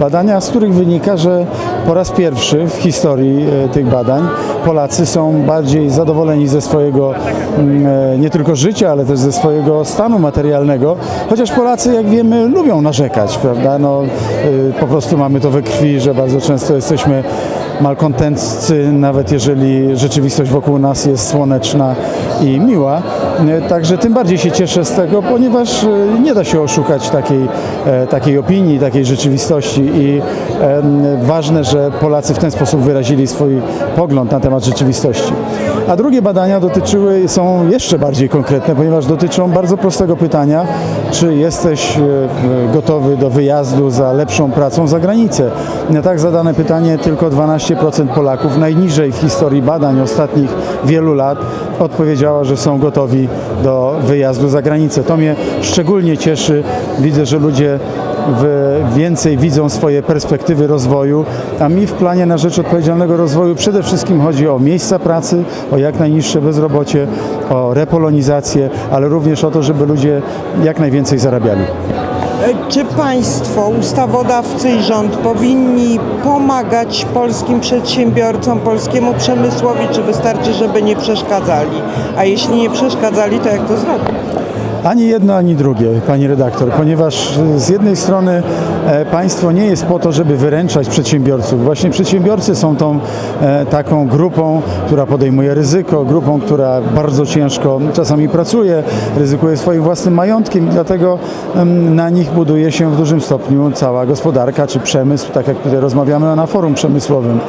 Badania, z których wynika, że po raz pierwszy w historii e, tych badań Polacy są bardziej zadowoleni ze swojego mm, e, nie tylko życia, ale też ze swojego stanu materialnego, chociaż Polacy, jak wiemy, lubią narzekać, prawda? No, e, po prostu mamy to we krwi, że bardzo często jesteśmy malkontenccy, nawet jeżeli rzeczywistość wokół nas jest słoneczna i miła. E, Także tym bardziej się cieszę z tego, ponieważ e, nie da się oszukać takiej, e, takiej opinii, takiej rzeczywistości i ważne, że Polacy w ten sposób wyrazili swój pogląd na temat rzeczywistości. A drugie badania dotyczyły, są jeszcze bardziej konkretne, ponieważ dotyczą bardzo prostego pytania, czy jesteś gotowy do wyjazdu za lepszą pracą za granicę. Na tak zadane pytanie tylko 12% Polaków, najniżej w historii badań ostatnich wielu lat, odpowiedziała, że są gotowi do wyjazdu za granicę. To mnie szczególnie cieszy. Widzę, że ludzie więcej widzą swoje perspektywy rozwoju, a mi w planie na rzecz odpowiedzialnego rozwoju przede wszystkim chodzi o miejsca pracy, o jak najniższe bezrobocie, o repolonizację, ale również o to, żeby ludzie jak najwięcej zarabiali. Czy państwo, ustawodawcy i rząd powinni pomagać polskim przedsiębiorcom, polskiemu przemysłowi, czy wystarczy, żeby nie przeszkadzali? A jeśli nie przeszkadzali, to jak to zrobić? Ani jedno, ani drugie, pani redaktor, ponieważ y, z jednej strony e, państwo nie jest po to, żeby wyręczać przedsiębiorców. Właśnie przedsiębiorcy są tą e, taką grupą, która podejmuje ryzyko, grupą, która bardzo ciężko czasami pracuje, ryzykuje swoim własnym majątkiem i dlatego na nich buduje się w dużym stopniu cała gospodarka czy przemysł, tak jak tutaj rozmawiamy na forum przemysłowym.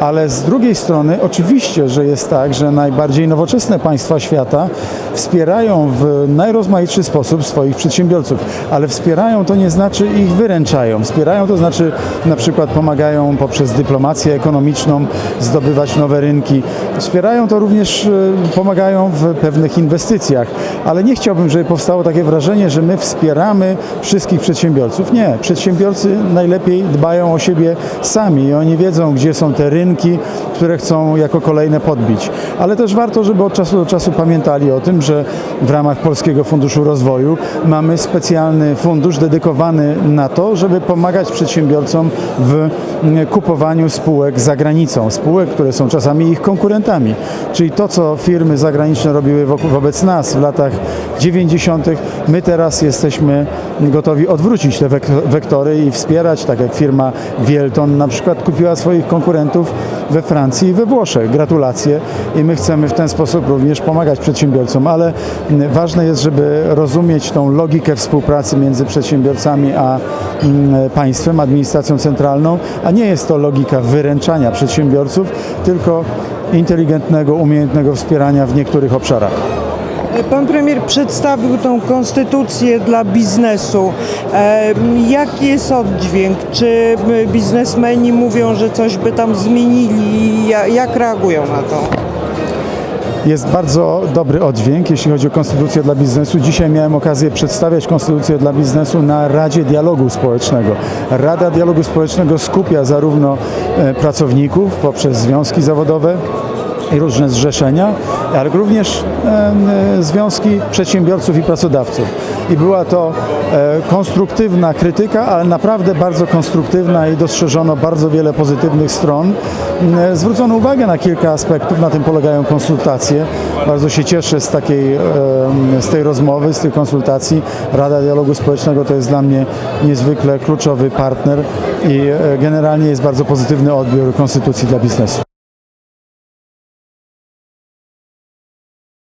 Ale z drugiej strony oczywiście, że jest tak, że najbardziej nowoczesne państwa świata wspierają w najrozmaitszy sposób swoich przedsiębiorców, ale wspierają to nie znaczy ich wyręczają. Wspierają to znaczy na przykład pomagają poprzez dyplomację ekonomiczną zdobywać nowe rynki. Wspierają to również, e, pomagają w pewnych inwestycjach, ale nie chciałbym, żeby powstało takie wrażenie, że my wspieramy wszystkich przedsiębiorców. Nie, przedsiębiorcy najlepiej dbają o siebie sami i oni wiedzą, gdzie są te rynki, które chcą jako kolejne podbić. Ale też warto, żeby od czasu do czasu pamiętali o tym, że w ramach Polskiego Funduszu Rozwoju mamy specjalny fundusz dedykowany na to, żeby pomagać przedsiębiorcom w kupowaniu spółek za granicą. Spółek, które są czasami ich konkurentami. Czyli to, co firmy zagraniczne robiły wobec nas w latach 90., my teraz jesteśmy gotowi odwrócić te wek- wektory i wspierać, tak jak firma Wielton na przykład kupiła swoich konkurentów we Francji i we Włoszech. Gratulacje i my chcemy w ten sposób również pomagać przedsiębiorcom, ale ważne jest, żeby rozumieć tą logikę współpracy między przedsiębiorcami a mm, państwem, administracją centralną, a nie jest to logika wyręczania przedsiębiorców, tylko inteligentnego, umiejętnego wspierania w niektórych obszarach. E, Pan premier przedstawił tą konstytucję dla biznesu. E, jaki jest oddźwięk? Czy m, biznesmeni mówią, że coś by tam zmienili? Ja- Jak reagują na to? Jest bardzo dobry oddźwięk, jeśli chodzi o konstytucję dla biznesu. Dzisiaj miałem okazję przedstawiać konstytucję dla biznesu na Radzie Dialogu Społecznego. Rada Dialogu Społecznego skupia zarówno e, pracowników poprzez związki zawodowe, różne zrzeszenia, ale również e, związki przedsiębiorców i pracodawców. I była to e, konstruktywna krytyka, ale naprawdę bardzo konstruktywna i dostrzeżono bardzo wiele pozytywnych stron. E, Zwrócono uwagę na kilka aspektów, na tym polegają konsultacje. Bardzo się cieszę z, takiej, z tej rozmowy, z tych konsultacji. Rada Dialogu Społecznego to jest dla mnie niezwykle kluczowy partner i generalnie jest bardzo pozytywny odbiór konstytucji dla biznesu.